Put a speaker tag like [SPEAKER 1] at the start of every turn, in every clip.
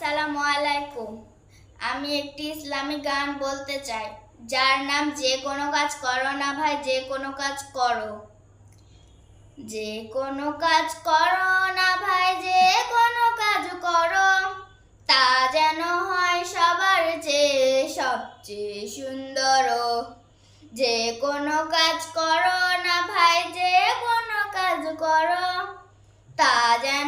[SPEAKER 1] আসসালামু আলাইকুম। আমি একটি ইসলামিক গান বলতে চাই, যার নাম যে কোনো কাজ করো না ভাই, যে কোনো কাজ করো। যে কোনো কাজ করো না ভাই, যে কোনো কাজ করো। তা যেন হয় সবার চেয়ে সবচেয়ে সুন্দর। যে কোনো কাজ করো না ভাই যে কোনো কাজ করো তা যেন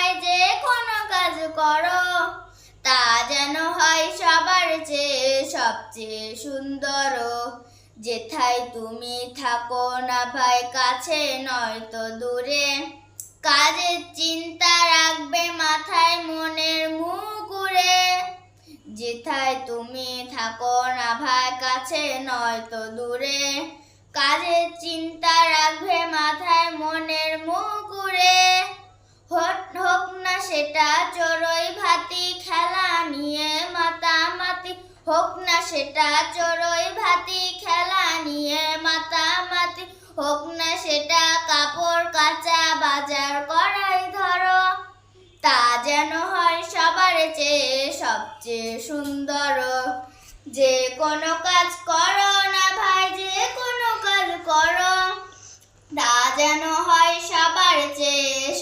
[SPEAKER 1] যে করো। তা যেন হয় সবার চেয়ে সবচেয়ে সুন্দর। যেথায় তুমি থাকো না ভাই, কাছে নয়তো দূরে। কাজের চিন্তা রাখবে মাথায় মনের মুকুরে যেথায় তুমি থাকো না ভাই, কাছে নয়তো দূরে। কাজের চিন্তা রাখবে মাথায় সেটা চড়ই ভাতি, খেলা নিয়ে মাতামাতি। হোক না সেটা চড়ই ভাতি, খেলা নিয়ে মাতামাতি। হোক না সেটা কাপড় কাচা, বাজার করাই ধরো। তা যেন হয় সবার চেয়ে সবচেয়ে সুন্দর। যে কোনো কাজ করো না ভাই, যে কোনো কাজ করো। তা যেন হয় সবার চেয়ে